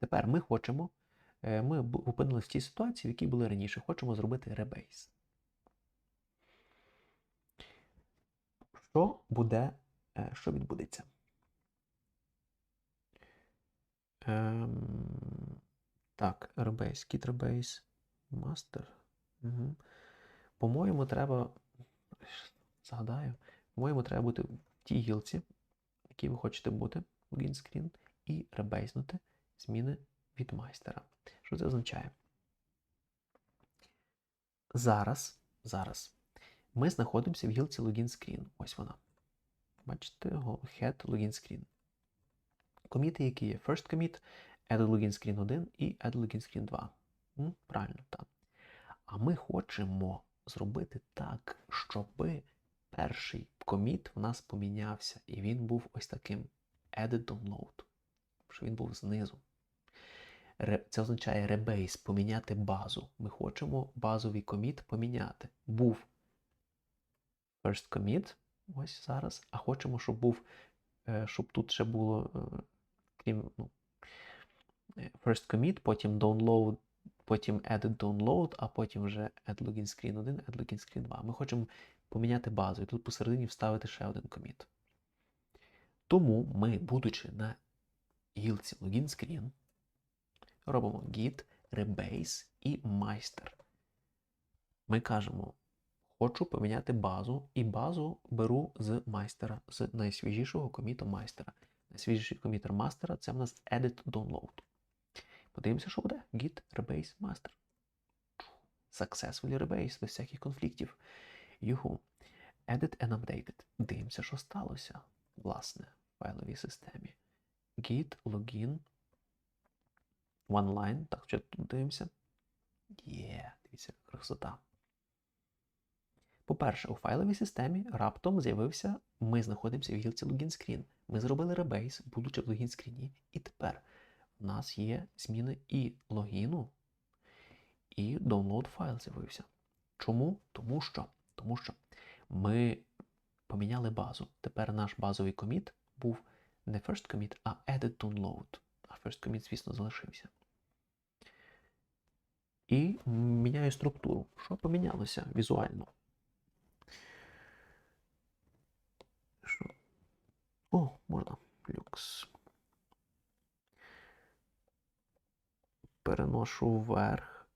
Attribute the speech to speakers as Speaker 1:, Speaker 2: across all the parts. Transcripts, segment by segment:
Speaker 1: Тепер ми хочемо, е, ми опинилися в тій ситуації, в якій були раніше. Хочемо зробити ребейс. Що буде, е, що відбудеться? Ем, так, kit rebase, master. Угу. По-моєму, треба. Згадаю, по-моєму, треба бути в тій гілці, в якій ви хочете бути, login screen, і ребейснути зміни від майстера. Що це означає? Зараз, зараз ми знаходимося в гілці login screen. Ось вона. Бачите, head login screen. Коміти, які є first commit, add login screen 1 і add login screen 2. М, Правильно, так. А ми хочемо зробити так, щоб перший коміт в нас помінявся, і він був ось таким added download, щоб він був знизу. Це означає rebase, поміняти базу. Ми хочемо базовий коміт поміняти. Був first commit, ось зараз, а хочемо, щоб був, е, щоб тут ще було, е, крім ну, е, first commit, потім download, потім added download, а потім вже add login screen 1, add login screen 2. Ми хочемо поміняти базу і тут посередині вставити ще один commit. Тому ми, будучи на гілці login screen, робимо git, rebase і master. Ми кажемо, хочу поміняти базу, і базу беру з майстера, з найсвіжішого коміту майстера. Найсвіжіший комітер мастера це в нас edit download. Подивимося, що буде. Git rebase master. Successfully rebase, без всяких конфліктів. Юху. Edit and updated. Дивимося, що сталося, власне, в файловій системі. Git login. One line. Так, що тут дивимося. Є, дивіться, красота. По-перше, у файловій системі раптом з'явився, ми знаходимося в гілці login screen. Ми зробили ребейс, будучи в login screen, і тепер у нас є зміни і логіну, і download файл з'явився. Чому? Тому що, тому що ми поміняли базу. Тепер наш базовий коміт був не first commit, а added download. А first commit, звісно, залишився. І міняю структуру. Що помінялося візуально? Що? О, можна. Люкс. Переношу вверх.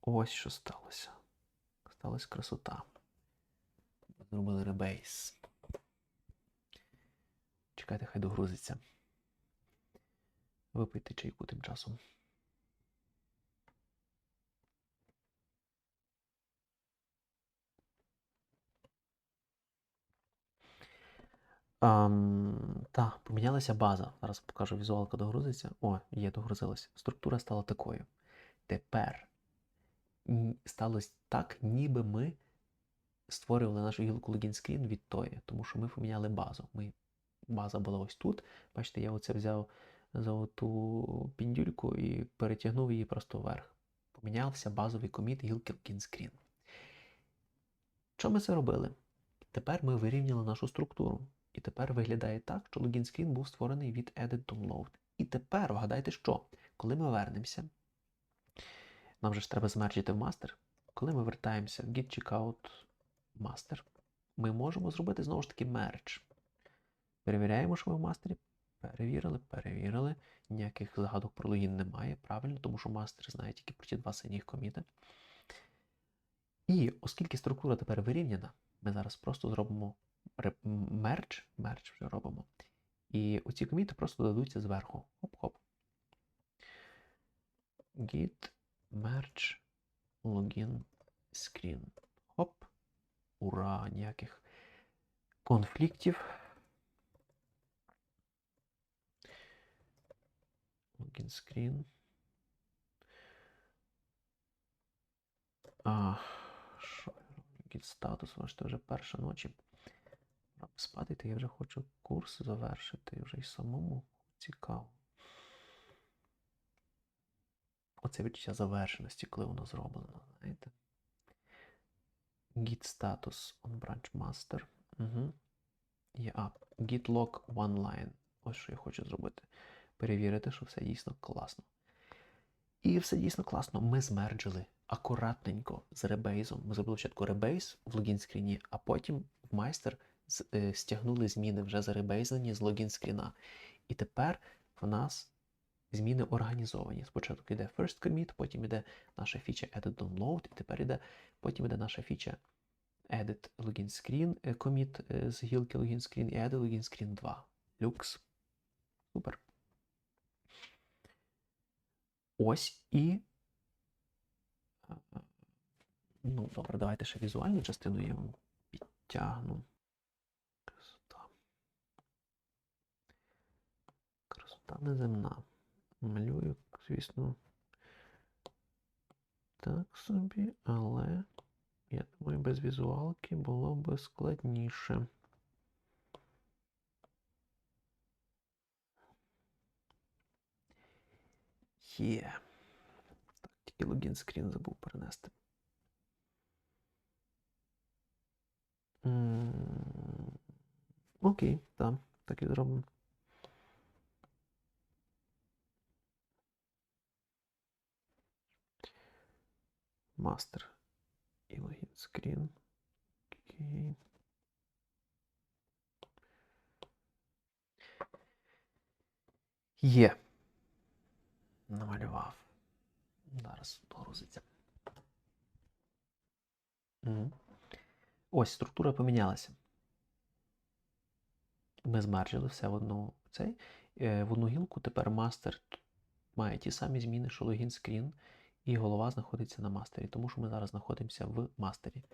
Speaker 1: Ось що сталося. Сталася красота. Зробили ребейс. Чекайте, хай догрузиться. Випийте чайку тим часом. Um, так, помінялася база. Зараз покажу візуалка догрузиться. О, є, догрузилася. Структура стала такою. Тепер сталося так, ніби ми створювали нашу гілку screen від тої, тому що ми поміняли базу. Ми, база була ось тут. Бачите, я оце взяв за оту піндюльку і перетягнув її просто вверх. Помінявся базовий коміт гілки screen. Що ми це робили? Тепер ми вирівняли нашу структуру. І тепер виглядає так, що login screen був створений від Edit Download. І тепер вгадайте, що коли ми вернемося, нам же ж треба змерджити в мастер. Коли ми вертаємося в Git Checkout Master, ми можемо зробити знову ж таки мердж. Перевіряємо, що ми в мастері. Перевірили, перевірили. Ніяких загадок про логін немає. Правильно, тому що мастер знає тільки про ті два синіх коміти. І оскільки структура тепер вирівняна, ми зараз просто зробимо мердж, мердж вже робимо. І оці коміти просто додадуться зверху. Хоп-хоп. Git merge login screen. Хоп. Ура! Ніяких конфліктів. Login screen. А, що я роблю? Git статус, бачите, вже перша ночі. Спати, то я вже хочу курс завершити, вже й самому цікаво. Оце відчуття завершеності, коли воно зроблено, знаєте. Git status on branch master. Угу. Є up. Git log one line. Ось що я хочу зробити. Перевірити, що все дійсно класно. І все дійсно класно. Ми змерджили акуратненько з ребейзом. Ми зробили спочатку ребейз в логін скріні, а потім в майстер стягнули зміни вже заребейзлені з логін скріна. І тепер в нас зміни організовані. Спочатку йде first commit, потім йде наша фіча edit download, і тепер йде, потім йде наша фіча edit login screen е, commit е, з гілки login screen і edit login screen 2. Люкс. Супер. Ось і. е, е, Ну, добре, давайте ще візуальну частину я вам підтягну. Красота. Красота неземна. Малюю, звісно. Так собі, але я думаю, без візуалки було б складніше. Є. Так, тільки логін скрін забув перенести. Окей, так, так і зробимо. Мастер і логін скрін. Окей. Є. Намалював. Зараз догрузиться. Мгм. Ось структура помінялася. Ми змержили все в одну цей. е, В одну гілку тепер мастер має ті самі зміни, що логін скрін, і голова знаходиться на мастері, тому що ми зараз знаходимося в мастері.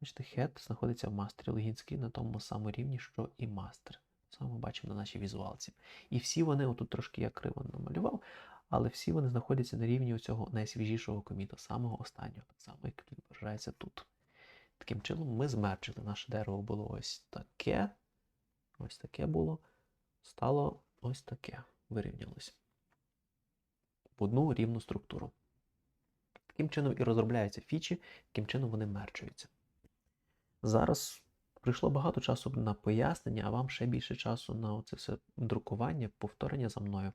Speaker 1: Бачите, head знаходиться в мастері, логін скрін на тому самому рівні, що і мастер. Саме ми бачимо на нашій візуалці. І всі вони, отут трошки я криво намалював, але всі вони знаходяться на рівні цього найсвіжішого коміту, самого останнього, так само, як відображається тут. Таким чином, ми змерджили. Наше дерево було ось таке. Ось таке було. Стало ось таке. Вирівнялося. В одну рівну структуру. Таким чином і розробляються фічі, таким чином вони мерчуються. Зараз прийшло багато часу на пояснення, а вам ще більше часу на це все друкування, повторення за мною.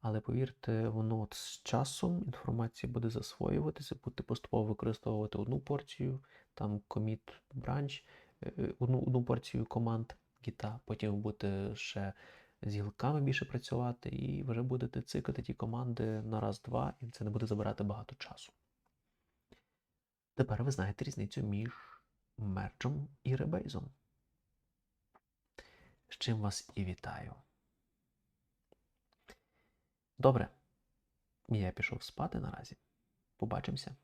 Speaker 1: Але повірте, воно от з часом інформація буде засвоюватися, будете поступово використовувати одну порцію, там commit branch, е, е, одну, одну порцію команд гіта, потім будете ще з гілками більше працювати, і вже будете цикати ті команди на раз-два, і це не буде забирати багато часу. Тепер ви знаєте різницю між мерджем і ребейзом. З чим вас і вітаю. Добре. Я пішов спати наразі. Побачимося.